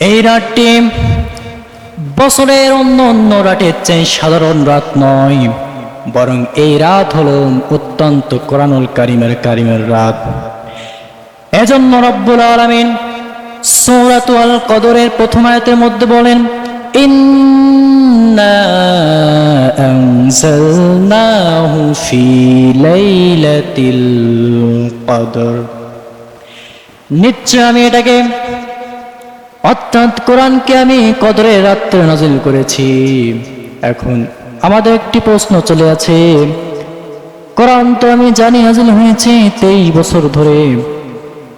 এই রাতটি বছরের অন্য অন্য রাতের চেয়ে সাধারণ রাত নয়, বরং এই রাত হল অত্যন্ত কোরআনুল কারিমের কারিমের রাত। এজন্য রব্বুল আলামিন সূরাত আল কদরের প্রথম আয়াতের মধ্যে বলেন কদর। নিশ্চয় আমি এটাকে অর্থাৎ কোরআনকে আমি কদরের রাত্রে নাজিল করেছি। এখন আমাদের একটি প্রশ্ন চলে আছে। কোরআন তো আমি জানি নাজিল হয়েছে তেইশ বছর ধরে।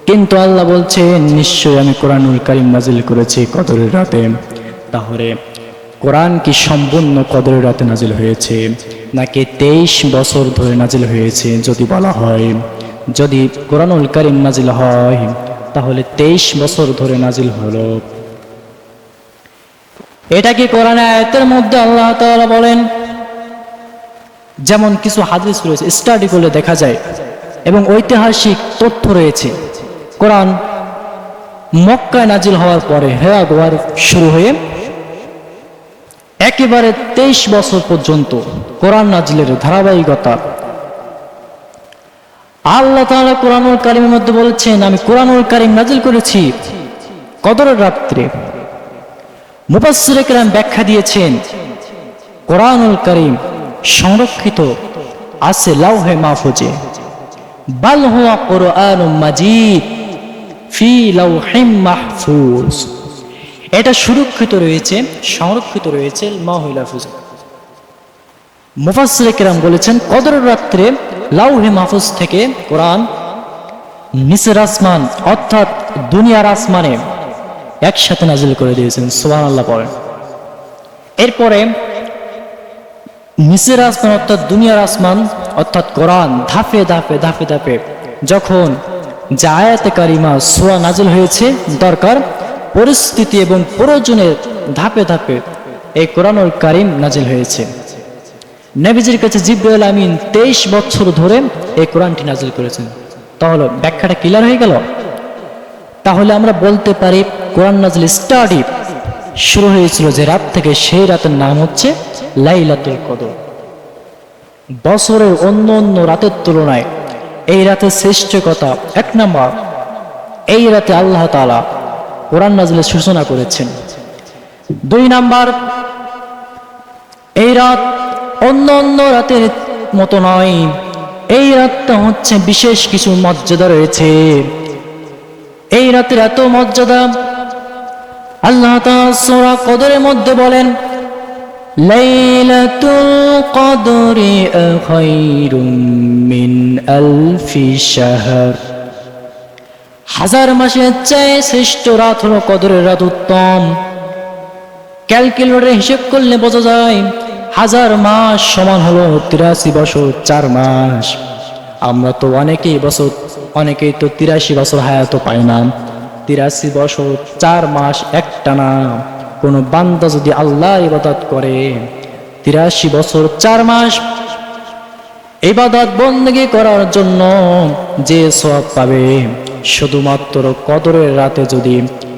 কিন্তু আল্লাহ বলছেন নিশ্চয় আমি কোরআনুল কারিম নাজিল করেছি কদরের রাতে। তাহলে কোরআন কি সম্পূর্ণ কদরের রাতে নাজিল হয়েছে, নাকি তেইশ বছর ধরে নাজিল হয়েছে যদি বলা হয়? যদি কোরআনুল কারিম নাজিল হয় তাহলে তেইশ বছর ধরে নাজিল হলো। এটা কি কোরআন আয়াতের মধ্যে আল্লাহ তাআলা বলেন? যেমন কিছু হাদিস রয়েছে স্টাডি করলে দেখা যায়, এবং ঐতিহাসিক তথ্য রয়েছে। কোরআন মক্কায় নাজিল হওয়ার পরে হেয়া গোয়ার শুরু হয়ে একেবারে তেইশ বছর পর্যন্ত কোরআন নাজিলের ধারাবাহিকতা আল্লাহ তাআলা কোরআনুল কারিমের মধ্যে বলেছেন, আমি কোরআনুল কারিম নাজিল করেছি কদরের রাত্রে। মুবাসসির কেরাম ব্যাখ্যা দিয়েছেন, কোরআনুল কারিম সংরক্ষিত আছে লাউহে মাহফুজে। বাল হুয়া কোরআনুম মাজিদ ফি লাউহিম মাহফুজ। এটা সুরক্ষিত রয়েছে, সংরক্ষিত রয়েছে মাহুল হাফুজে মুফাসসির কেরাম বলেছেন, কদরের রাত্রে লাউহে মাহফুজ থেকে কোরআন, নিচের আসমান, অর্থাৎ দুনিয়ার আসমানে একসাথে নাজিল করে দিয়েছেন সুবহান আল্লাহ পড়েন এরপরে নিচের আসমান, অর্থাৎ দুনিয়ার আসমান, অর্থাৎ কোরআন, ধাপে ধাপে ধাপে ধাপে যখন যে কারিমা সোয়া নাজিল হয়েছে, দরকার, পরিস্থিতি এবং প্রয়োজনের ধাপে ধাপে এই কোরআনুল কারিম নাজিল হয়েছে। নবীজির কাছে জিব্রাইল আমিন তেইশ বছর ধরে এই কোরআনটি নাজিল করেছেন। তাহলে ব্যাখ্যাটা ক্লিয়ার হয়ে গেল? তাহলে আমরা বলতে পারি, কোরআন নাজিল স্টাডি শুরু হয়েছিল যে রাত থেকে সেই রাতের নাম হচ্ছে লাইলাতুল কদর। বছরের অন্য অন্য রাতের তুলনায় এই রাতের শ্রেষ্ঠ কথা এক নম্বর, এই রাতে আল্লাহ তাআলা কোরআন নাজিলের সূচনা করেছেন। দুই নাম্বার, এই রাত অন্য অন্য রাতের মতো নয়। এই রাতটা হচ্ছে বিশেষ কিছু মর্যাদা রয়েছে। এই রাতের এত মর্যাদা, আল্লাহ সূরা কদরের মধ্যে বলেন, লাইলাতুল কদরি খায়রুম মিন আলফি হাজার মাসের চেয়ে শ্রেষ্ঠ রাত হলো কদরের রাত উত্তম। ক্যালকুলেটরে হিসেব করলে বোঝা যায় হাজার মাস সমান হলো তিরাশি বছর, চার মাস। আমরা তো অনেকেই বছর, অনেকেই তো তিরাশি বছর হায়াত পাই না। তিরাশি বছর, চার মাস একটানা। কোনো বান্দা যদি আল্লাহ ইবাদত করে, তিরাশি বছর, চার মাস ইবাদত বন্দী করার জন্য যে সব পাবে, শুধুমাত্র কদরের রাতে যদি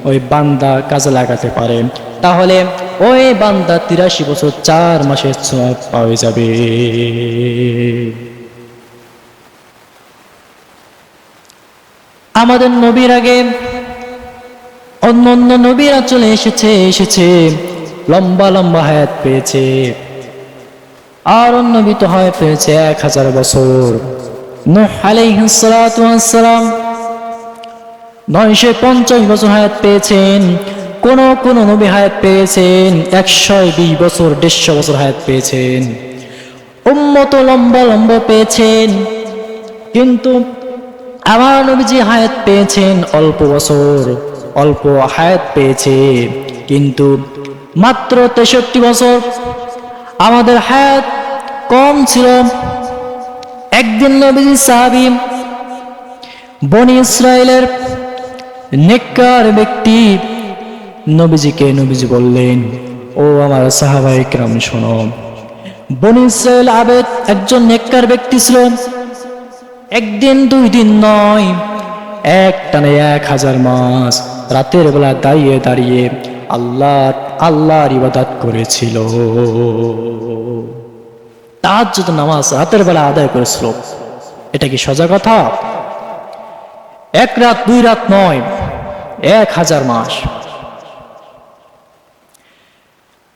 ওই বান্দা কাজে লাগাতে পারে। তাহলে ওই বান্দা তিরাশি বছর চার মাসের সব পাওয়া যাবে। আমাদের নবীর আগে অন্য অন্য নবীরা চলে এসেছে এসেছে, লম্বা লম্বা হায়াত পেয়েছে। আর অন্য বিত হয় পেয়েছে এক হাজার বছর। নয়শো পঞ্চাশ বছর হায়াত পেয়েছেন। কোন কোন নবী হায়াত পেয়েছেন একশো বিশ বছর, দেড়শো বছর হায়াত পেয়েছেন। উম্মত লম্বা লম্বা পেয়েছেন, কিন্তু আমার নবীজি হায়াত পেয়েছেন অল্প বছর, অল্প হায়াত পেয়েছে। কিন্তু মাত্র তেষট্টি বছর আমাদের হায়াত কম ছিল। একদিন নবীজি সাহাবি বনি ইসরায়েলের নেককার ব্যক্তি নবীজিকে নবীজি বললেন, ও আমার সাহাবাই কেরাম, শোনো। বনি ইসরায়েল আবেদ একজন নেককার ব্যক্তি ছিল। একদিন, দুই দিন নয়, এক টানে এক হাজার মাস রাতের বেলা দাঁড়িয়ে দাঁড়িয়ে আল্লাহ, আল্লাহর ইবাদত করেছিল। তার যদি নামাজ রাতের বেলা আদায় করেছিল। এটা কি সোজা কথা? এক রাত, দুই রাত নয়, এক হাজার মাস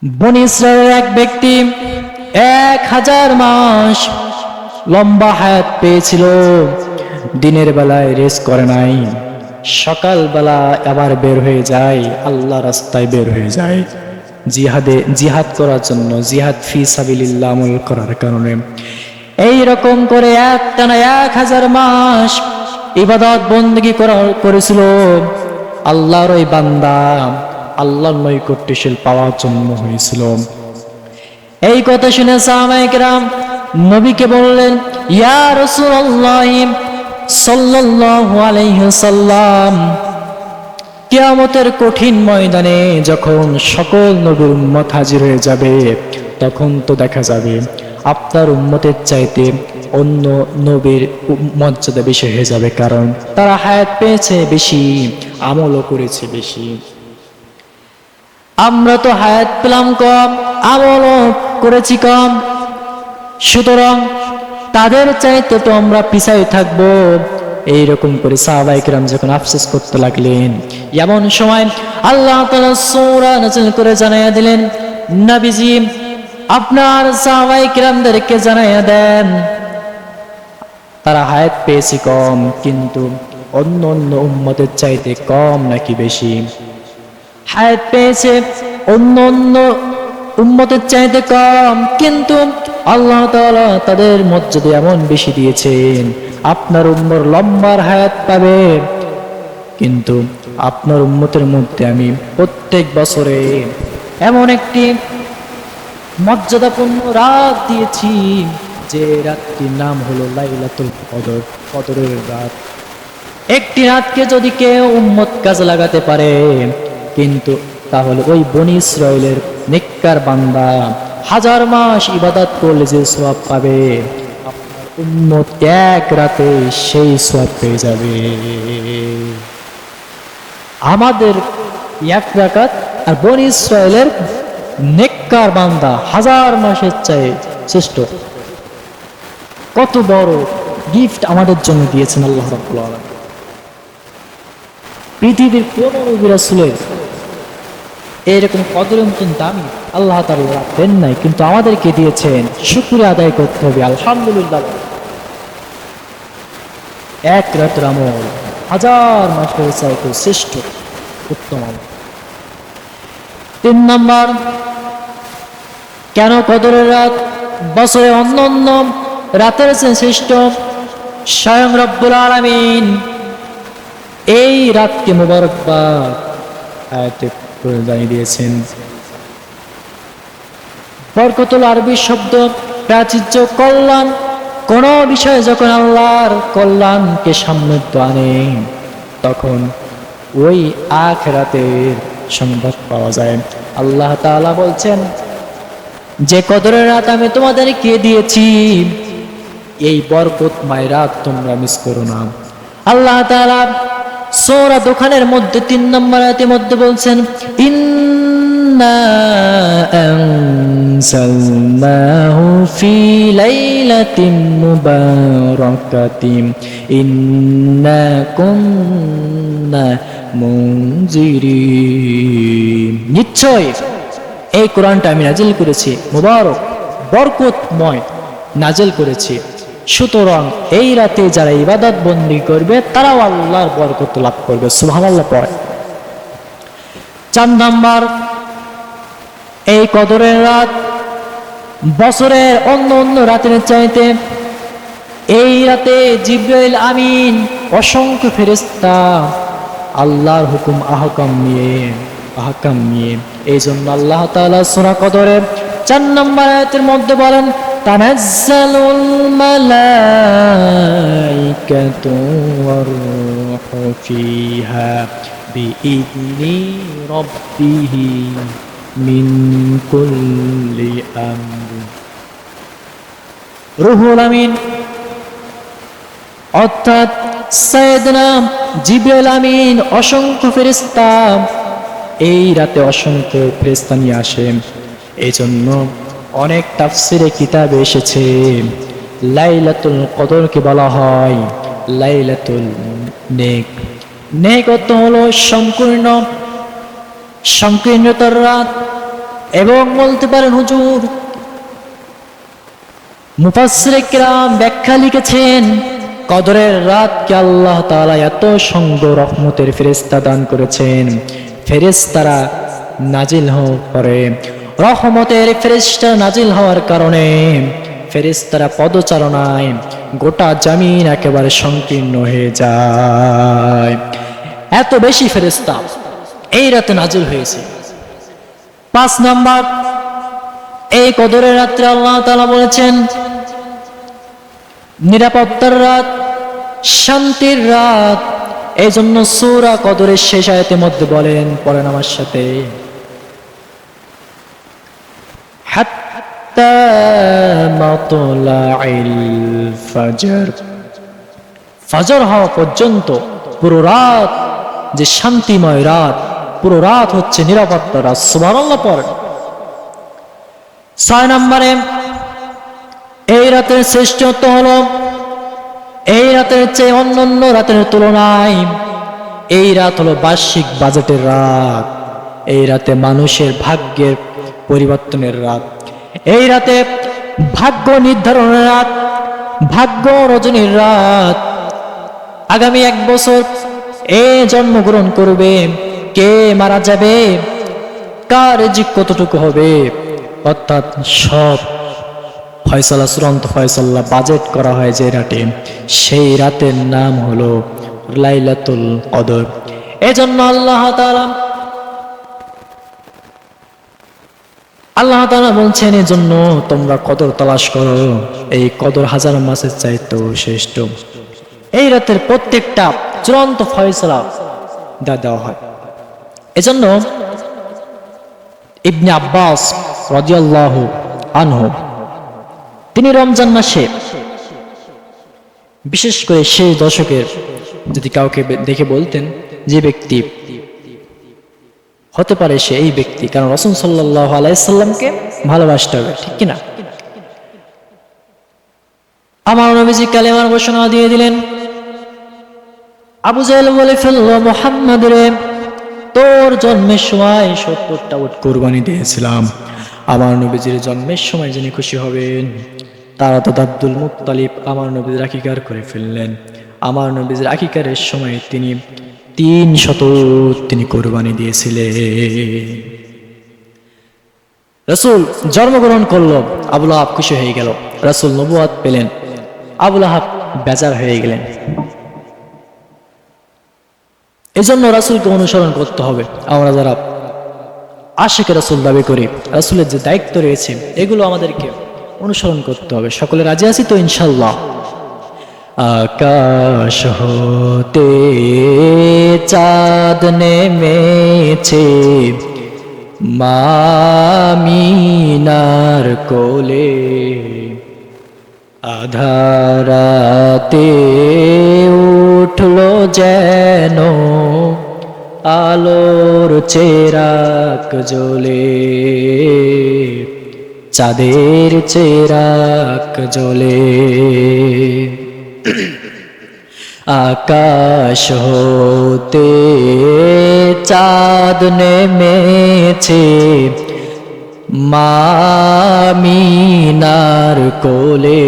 বনি এক ব্যক্তি এক হাজার মাস লম্বা হায়াত পেয়েছিল। দিনের বেলায় রেস করে নাই। সকাল বেলা আবার বের হয়ে যায় আল্লাহ রাস্তায় বের হয়ে যায়। জিহাদে, জিহাদ করার জন্য, জিহাদ ফি সাবিলিল্লাহ আমল করার কারণে। এই রকম করে এক টানা এক হাজার মাস ইবাদত বন্দী করা করেছিল। আল্লাহর ওই বান্দা আল্লাহর নৈকট্যশীল পাওয়ার জন্য হয়েছিল। এই কথা শুনে সাহাবাইকরাম নবীকে বললেন, ইয়া রাসূলুল্লাহ সাল্লাল্লাহু আলাইহি সাল্লাম কিয়ামতের কঠিন ময়দানে যখন সকল নবীর উম্মত হাজির হয়ে যাবে, তখন তো দেখা যাবে আপনার উম্মতের চাইতে অন্য নবীর মর্যাদা বেশি হয়ে যাবে, কারণ তারা হায়াত পেয়েছে বেশি, আমলও করেছে বেশি। আমরা তো হায়াত পেলাম কম, আমলও করেছি কম। সুতরাং তাদের চাইতে তো আমরা পিছাই থাকব। এইরকম করে সাহাবাইকরাম যখন আফসোস করতে লাগলেন, এমন সময় আল্লাহ করে জানাইয়া দিলেন, নবীজি, আপনার সাহাবাইকরামদেরকে জানাইয়া দেন, তারা হায়াত পেয়েছি কম, কিন্তু অন্য অন্য উম্মতের চাইতে কম নাকি বেশি? হায়াত পেয়েছে অন্য অন্য উম্মতের চাইতে কম, কিন্তু আল্লাহ তাআলা তাদের মর্যাদা এমন বেশি দিয়েছেন, আপনার উম্মর লম্বার হায়াত পাবে। কিন্তু আপনার উম্মতের মধ্যে আমি প্রত্যেক বছরে এমন একটি মর্যাদাপূর্ণ রাত দিয়েছি, যে রাতটির নাম হলো লাইলাতুল কদর, কদরের রাত। একটি রাতকে যদি কেউ উম্মত কাজে লাগাতে পারে কিন্তু তাহলে ওই বনি ইসরায়েলের নেককার বান্দা হাজার মাস ইবাদত করলে যে সওয়াব পাবে এক রাতে সেই সওয়াব পেয়ে যাবে। আমাদের এক রাকাত আর বনি ইসরায়েলের নেককার বান্দা হাজার মাসের চাই শ্রেষ্ঠ। কত বড় গিফট আমাদের জন্য দিয়েছেন আল্লাহ রাব্বুল আলামিন। পৃথিবীর কোন এরকম কদরের মতন দামি আল্লাহ তাআলা দেন নাই, কিন্তু আমাদেরকে দিয়েছেন। শুকরিয়া আদায় করতে হবে, আলহামদুলিল্লাহ। এক রাতের আমল, হাজার মাসের চাইতে শ্রেষ্ঠ, উত্তম আমল। তিন নম্বর, কেন কদরের রাত? বছরে অন্য অন্য রাতের শ্রেষ্ঠ, স্বয়ং রব্বুল আলামিন। এই রাতকে মোবারকবাদ, আয়াতে জানিয়ে দিয়েছেন। বরকতুল আরবি শব্দ, প্রাচুর্য, কল্যাণ, কোন বিষয়ে যখন আল্লাহর কল্যাণকে সামনে আনে তখন ওই আখেরাতের সংবাদ পাওয়া যায়। আল্লাহ তাআলা বলছেন, যে কদরের রাত আমি তোমাদেরকে দিয়েছি, এই বরকতময় রাত তোমরা মিস করো না। আল্লাহ তাআলা সূরা দোকানের মধ্যে, তিন নম্বর আয়াতের মধ্যে বলছেন নিশ্চয়, এই কোরআনটা আমি নাজিল করেছি, মুবারক, বরকতময় নাজিল করেছি। সুতরাং এই রাতে যারা ইবাদত বন্দি করবে, তারাও আল্লাহর বরকত লাভ করবে। সুবহানাল্লাহ পড়ে। চার নাম্বার, এই কদরের রাত বছরের অন্য অন্য রাতের চাইতে এই রাতে জিব্রাইল আমিন অসংখ্য ফেরেস্তা আল্লাহর হুকুম, আহকাম নিয়ে আহকাম নিয়ে এই জন্য আল্লাহ তাআলা সোনা কদরে চার নম্বর আয়াতের মধ্যে বলেন মালাইকাতু ওয়ার রূহু ফিহা বিইذনি রাব্বিহি মিন আমর। রুহুল আমিন। অর্থাৎ সৈয়দনা জিব্রাইল আমিন অসংখ্য ফেরেশতা এই রাতে অসংখ্য ফেরেশতা নিয়ে আসেন। এই জন্য অনেক তাফসিরে কিতাবে এসেছে। লাইলাতুল কদরকে বলা হয় লাইলাতুল নেক। নেক অর্থ হলো সম্পূর্ণ সংকীর্ণতার রাত এবং বলতে পারেন হুজুর, মুফাসসিরে কিরাম ব্যাখ্যা লিখেছেন, কদরের রাতকে আল্লাহ তাআলা এত সঙ্গ রহমতের ফেরেশতা দান করেছেন। ফেরেশতারা নাজিল হওয়ার পরে রহমতের ফেরেশতা নাজিল হওয়ার কারণে ফেরেশতারা পদচারণায় গোটা জামিন একেবারে সংকীর্ণ হয়ে যায়। এত বেশি ফেরেশতা এই রাতে নাজিল হয়েছে। পাঁচ নাম্বার, এই কদরের রাত্রে আল্লাহ তালা বলেছেন, নিরাপত্তার রাত, শান্তির রাত। এই জন্য সূরা কদরের শেষ আয়াতের মধ্যে বলেন, পড়েন আমার সাথে। ফজর ফজর হওয়া পর্যন্ত পুরো রাত যে শান্তিময় রাত, পুরো রাত হচ্ছে নিরাপত্তা রাত, সুবহানাল্লাহ পড়েন ছয় নম্বরে, এই রাতের শ্রেষ্ঠত্ব হলো, এই রাতের চেয়ে অন্যান্য রাতের তুলনায় এই রাত হলো বার্ষিক বাজেটের রাত, এই রাতে মানুষের ভাগ্যের পরিবর্তনের রাত। এই রাতে ভাগ্য নির্ধারণের রাত, ভাগ্য রজনীর রাত। আগামী এক বছর এ জন্মগ্রহণ করবে, কে মারা যাবে, কার রিজিক কতটুকু হবে? অর্থাৎ সব ফয়সালা, চূড়ান্ত ফয়সাল্লা বাজেট করা হয় যে রাতে। সেই রাতের নাম হলো লাইলাতুল কদর। এজন্য আল্লাহ তাআলা আল্লাহ তাআলা বলছেন, এজন্য তোমরা কদর তালাশ করো। এই কদর হাজার মাসের চাইতো শ্রেষ্ঠ। এই রাতের প্রত্যেকটা চূড়ান্ত ফয়সলা দেওয়া হয়। এজন্য ইবনে আব্বাস রাদিয়াল্লাহু আনহু, তিনি রমজান মাসে বিশেষ করে সেই দশকের যদি কাউকে দেখে বলতেন, যে ব্যক্তি হতে পারে সে এই ব্যক্তি। কারণ রসুল সাল্লাহ আলাইসাল্লামকে ভালোবাসতে হবে, ঠিক কিনা? আমার নবীজি কালেমার ঘোষণা দিয়ে দিলেন, আবু জাহেল বলে ফেলল, মোহাম্মদ রে, তোর জন্মের সময় সত্তরটা উট কোরবানি দিয়েছিলাম। আমার নবীজির জন্মের সময় যিনি খুশি হবেন, তারা তো আব্দুল মুক্তালিব আমার নবীজির আকিকার করে ফেললেন। আমার নবীজির আকিকারের সময় তিনি তিন শত তিনি কোরবানি দিয়েছিলেন। রসুল জন্মগ্রহণ করল আবুল আহাব খুশি হয়ে গেল। রসুল নবুয়াদ পেলেন আবুল আহাব বেজার হয়ে গেলেন। এজন্য রাসুলকে অনুসরণ করতে হবে। আমরা যারা আশেকে রাসুল দাবি করি, রাসুলের যে দায়িত্ব রয়েছে, এগুলো আমাদেরকে অনুসরণ করতে হবে। সকলে রাজি আছি তো ইনশাল্লাহ আকাশ হতে চাঁদ নেমেছে। মামিনার কোলে আধারাতে উঠল যেন আলোর চেরাক জ্বলে। চাঁদের চেরাক জ্বলে। আকাশ হতে চাঁদ নেমেছে মামিনার কোলে।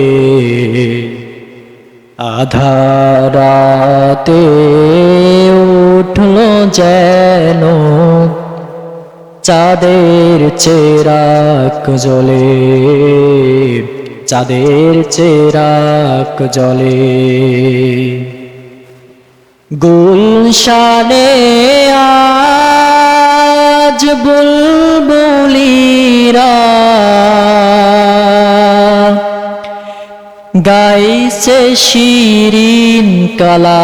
আধারাতে উঠল যেন চাঁদের চেরাক জ্বলে চাঁদের চেরাক জ্বলে গুলশানে আজ বুলবুলিরা গাইছে শিরিন কালাম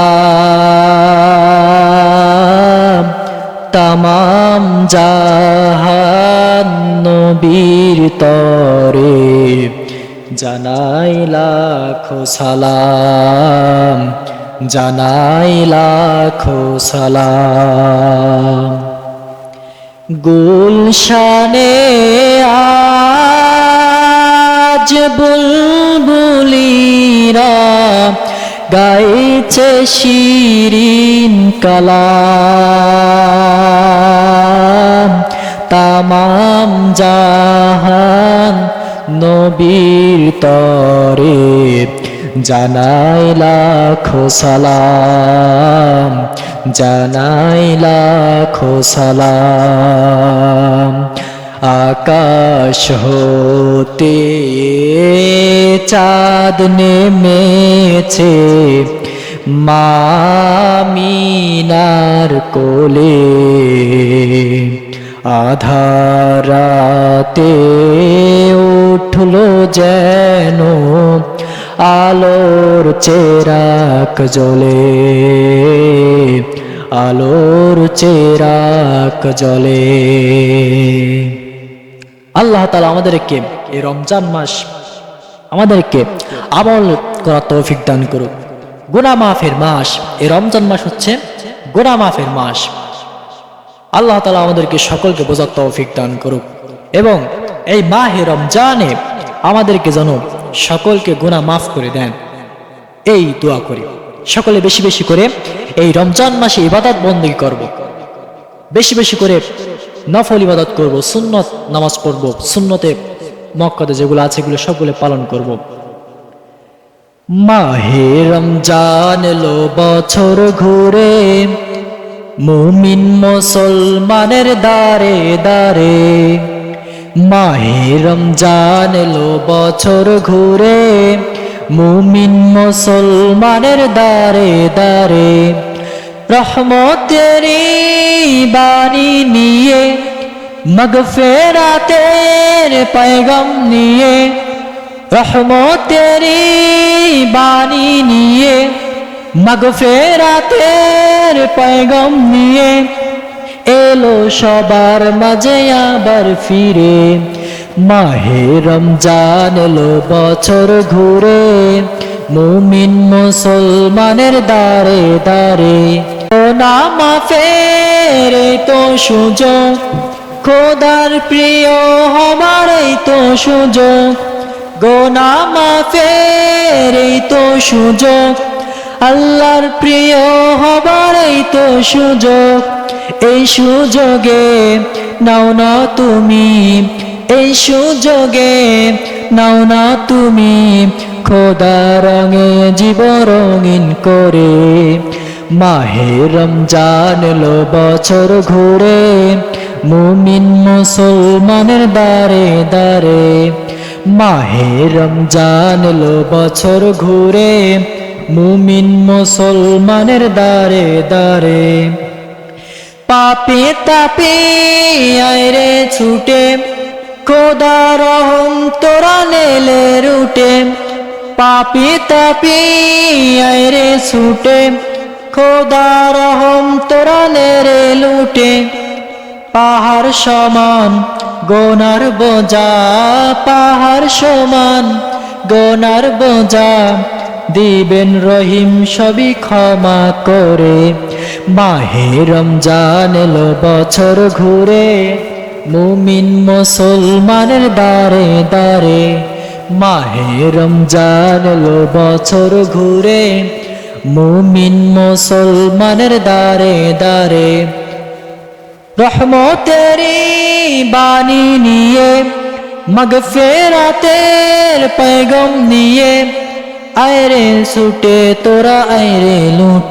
তামাম জাহান নবীর তরে। জানাই লাখো সালাম জানাই লাখো সালাম। গুলশানে আজ বুলবুলিরা গাইছে শিরিন কালাম তামাম জাহান নবীর তরে জানাই লাখো সালাম জানাই লাখো সালাম। আকাশ হতে চাঁদ নেমেছে মামিনার কোলে। আধারাতে উঠল যেন আলোর চেরাক জলে। আলোর চেরাক জলে। আল্লাহ তালা আমাদেরকে এই রমজান মাস আমাদেরকে আমল করা তৌফিক দান করুক। গুনা মাফের মাস, এই রমজান মাস হচ্ছে গুনা মাফের মাস। আল্লাহ তালা আমাদেরকে সকলকে বোঝার তৌফিক দান করুক এবং এই মাহে রমজানে আমাদেরকে যেন সকলকে গুনাহ মাফ করে দেন এই দোয়া করি সকলে বেশি বেশি করে এই রমজান মাসে ইবাদত বন্দী করব। বেশি বেশি করে নফল ইবাদত করব, সুন্নত নামাজ পড়ব, সুন্নতে মক্কাতে যেগুলো আছে এগুলো সবগুলো পালন করব। মাহে রমজান এলো, বছর ঘুরে মুমিন মুসলমানের দারে দারে মাহে রমজান এলো বছর ঘুরে। মুমিন মুসলমানের দারে দারে রহমতের বাণী নিয়ে, মগফেরাতের পয়গম নিয়ে রহমতের বাণী নিয়ে মাগফেরাতের পয়গম নিয়ে এলো সবার মাঝে আবার ফিরে। মাহে রমজান এলো বছর ঘুরে, মুমিন মুসলমানের দারে দারে না মাফের তো সুযোগ, খোদার প্রিয় হবার এই তো সুযোগ। গোনা মাফের এই তো সুযোগ আল্লাহর প্রিয় হবার এই তো সুযোগ, এই সুযোগে নাও না তুমি, এই সুযোগে নাও না তুমি খোদা রঙে জীব রঙিন করে। মাহে রমজান এলো, বছর ঘুরে, মুমিন মুসলমানের দারে দারে মাহে রমজান এলো, বছর ঘুরে মুমিন মুসলমানের দারে দারে পাপে তাপে আয়রে ছুটে, খোদা তোরা নেলে রুটে। পাপি তাপি আয়রে ছুটে, খোদা রহম তোরা নেরে লুটে। পাহাড় সমান, গোনার বোঝা, পাহাড় সমান, গোনার বোঝা। দিবেন রহিম সবই ক্ষমা করে। মাহে রমজান এলো বছর ঘুরে, মুমিন মুসলমানের দারে দারে মাহে রমজান এলো বছর ঘুরে, মুমিন মুসলমানের দারে দারে রহমতেরি বাণী নিয়ে মগ ফেরাতের পেগম নিয়ে আয়রে সুটে তোরা আয়রে লুটে।